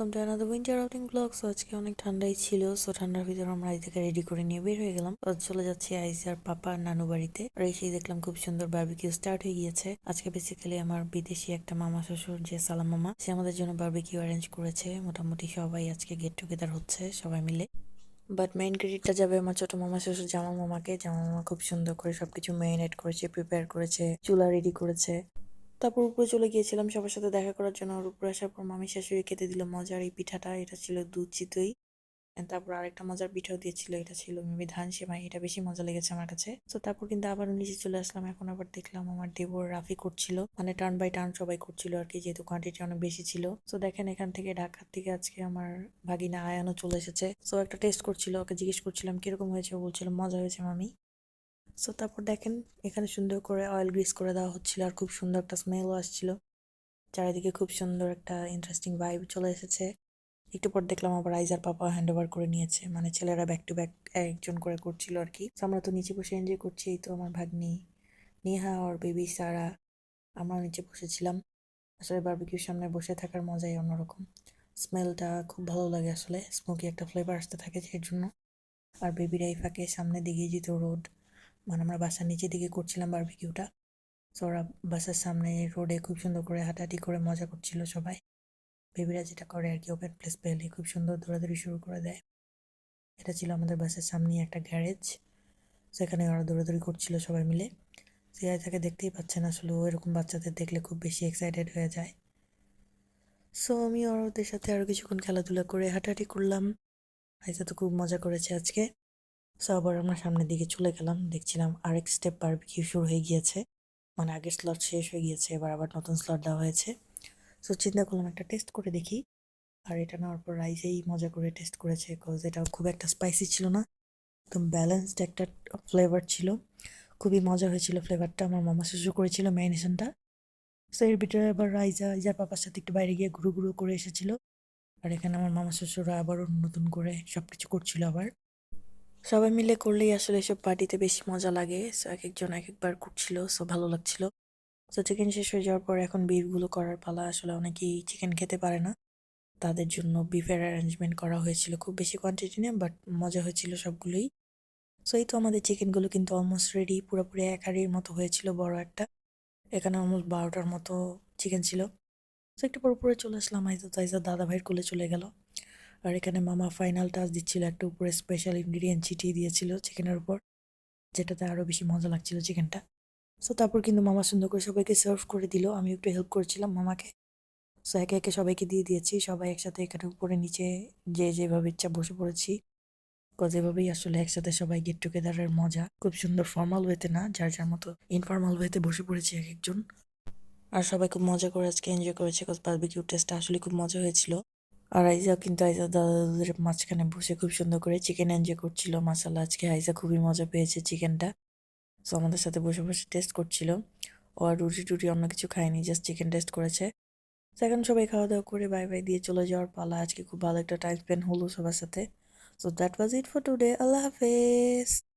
Welcome to another winter outing blog so আজকে অনেক ঠান্ডাই ছিল সো ঠান্ডার ভিতরে আমরা আজ থেকে রেডি করে নিয়ে বের হয়ে গেলাম। চলে যাচ্ছি আইজার পাপা নানু বাড়িতে। আর এসেই দেখলাম খুব সুন্দর বার্বিকিউ স্টার্ট হয়ে গিয়েছে। আজকে বেসিক্যালি আমার বিদেশি একটা মামা শ্বশুর, যে সালাম মামা, সে আমাদের জন্য বারবিকিউ অ্যারেঞ্জ করেছে। মোটামুটি সবাই আজকে গেট টুগেদার হচ্ছে, সবাই মিলে। বাট মেইন ক্রেডিটটা যাবে আমার ছোট মামা শ্বশুর জামা মামাকে জামা মামা খুব সুন্দর করে সবকিছু মেরিনেট করেছে প্রিপেয়ার করেছে, চুলা রেডি করেছে। তারপর উপরে চলে গিয়েছিলাম সবার সাথে দেখা করার জন্য। আর উপরে আসার পর মামি, শাশুড়ি খেতে দিল মজার এই পিঠাটা। এটা ছিল দুধ চিতই। তারপর আরেকটা মজার পিঠাও দিয়েছিল। এটা ছিল মেবি ধান সেমাই। এটা বেশি মজা লেগেছে আমার কাছে। তো তারপর কিন্তু আবার নিচে চলে আসলাম। এখন আবার দেখলাম আমার দেবর রাফি করছিল। মানে টার্ন বাই টার্ন সবাই করছিল আর কি, যেহেতু কোয়ান্টিটি অনেক বেশি ছিল। তো দেখেন এখান থেকে ঢাকার থেকে আজকে আমার ভাগিনা আয়ানো চলে এসেছে। তো একটা টেস্ট করছিল, ওকে জিজ্ঞেস করছিলাম, কীরকম হয়েছে? বলছিল, মজা হয়েছে মামি। সো তারপর দেখেন, এখানে সুন্দর করে অয়েল গ্রিস করে দেওয়া হচ্ছিল আর খুব সুন্দর একটা স্মেলও আসছিল। চারিদিকে খুব সুন্দর একটা ইন্টারেস্টিং ভাইব চলে এসেছে। একটু পর দেখলাম আবার আইজার পাপা হ্যান্ড ওভার করে নিয়েছে। মানে ছেলেরা ব্যাক টু ব্যাক একজন করে করছিল আর কি। আমরা তো নিচে বসে এনজয় করছি, এই তো আমার ভাগ্নি নেহা আর বেবি সারা আমরা নিচে বসেছিলাম। আসলে বারবিকিউর সামনে বসে থাকার মজাই অন্যরকম। স্মেলটা খুব ভালো লাগে আসলে। স্মোকি একটা ফ্লেভার আসতে থাকে সেই জন্য। আর বেবিরা এই ফাঁকে সামনের দিকে যেত রোড মানে আমরা বাসার নিচের দিকে করছিলাম বারবিকিউটা তো ওরা বাসার সামনে রোডে খুব সুন্দর করে হাঁটাহাঁটি করে মজা করছিল সবাই। বেবিরা যেটা করে আর কি ওপেন প্লেস পেলে খুব সুন্দর দৌড়াদৌড়ি শুরু করে দেয়। এটা ছিল আমাদের বাসের সামনে একটা গ্যারেজ সেখানে ওরা দৌড়াদৌড়ি করছিল সবাই মিলে। সিআই তাকে দেখতেই পাচ্ছেন আসলে ও এরকম বাচ্চাদের দেখলে খুব বেশি এক্সাইটেড হয়ে যায়। সো আমি আর ওদের সাথে আরও কিছুক্ষণ খেলাধুলা করে হাঁটাহাঁটি করলাম। আইসা তো খুব মজা করেছে আজকে। সো আবার আমরা সামনের দিকে চলে গেলাম। দেখছিলাম আরেক স্টেপ বারবিকিউ শুরু হয়ে গিয়েছে। মানে আগের স্লট শেষ হয়ে গিয়েছে, এবার আবার নতুন স্লট দেওয়া হয়েছে। সো চিন্তা করলাম একটা টেস্ট করে দেখি। আর এটা নেওয়ার পর রাইসেই মজা করে টেস্ট করেছে বিকজ এটা খুব একটা স্পাইসি ছিল না। একদম ব্যালেন্সড একটা ফ্লেভার ছিল। খুবই মজা হয়েছিল ফ্লেভারটা আমার মামা শ্বশুর করেছিল ম্যারিনেশনটা সো এর ভিতরে আবার রাইজা ইজার পাপার সাথে একটু বাইরে গিয়ে ঘুরু ঘুরু করে এসেছিল। আর এখানে আমার মামা শ্বশুররা আবারও নতুন করে সব কিছু করছিল আবার। সবাই মিলে করলেই আসলে এসব পার্টিতে বেশি মজা লাগে। সো এক একজন এক একবার করছিল সো ভালো লাগছিল। তো চিকেন শেষ হয়ে যাওয়ার পর এখন বিফগুলো করার পালা আসলে অনেকেই চিকেন খেতে পারে না। তাদের জন্য বিফের অ্যারেঞ্জমেন্ট করা হয়েছিল খুব বেশি কোয়ান্টিটি না বাট মজা হয়েছিল সবগুলোই। সো এই তো আমাদের চিকেনগুলো কিন্তু অলমোস্ট রেডি পুরোপুরি এক মতো হয়েছিল বড় একটা। এখানে অলমোস্ট বারোটার মতো চিকেন ছিল। তো একটু পর চলে আসলাম আইজা তাইজা দাদা ভাইয়ের কোলে চলে গেল। আর এখানে মামা ফাইনাল টাচ দিচ্ছিল, একটা উপরে স্পেশাল ইনগ্রিডিয়েন্ট ছিটিয়ে দিয়েছিল চিকেনের উপর, যেটাতে আরও বেশি মজা লাগছিল চিকেনটা সো তারপর কিন্তু মামা সুন্দর করে সবাইকে সার্ভ করে দিল আমি একটু হেল্প করেছিলাম মামাকে। সো একে একে সবাইকে দিয়ে দিয়েছি, সবাই একসাথে এখানে উপরে নিচে যে যেভাবে ইচ্ছা বসে পড়েছি। কজ এভাবেই আসলে একসাথে সবাই গেট টুগেদারের মজা। খুব সুন্দর ফর্মাল ওয়েতে না, যার যার মতো ইনফর্মাল ওয়েতে বসে পড়েছি এক একজন। আর সবাই খুব মজা করে আজকে এনজয় করেছে কজ বারবিকিউ টেস্টটা আসলে খুব মজা হয়েছিল। আর আইজা কিন্তু আইজা দাদাদের মাঝখানে বসে খুব সুন্দর করে চিকেন এনজয় করছিল। মাসালা আজকে আইজা খুবই মজা পেয়েছে চিকেনটা সো আমাদের সাথে বসে বসে টেস্ট করছিল। ও আর রুটি টুটি অন্য কিছু খায়নি জাস্ট চিকেন টেস্ট করেছে। তো এখন সবাই খাওয়া দাওয়া করে বাই বাই দিয়ে চলে যাওয়ার পালা। আজকে খুব ভালো একটা টাইম স্পেন্ড হলো সবার সাথে। So that was it for today আল্লাহ হাফেজ।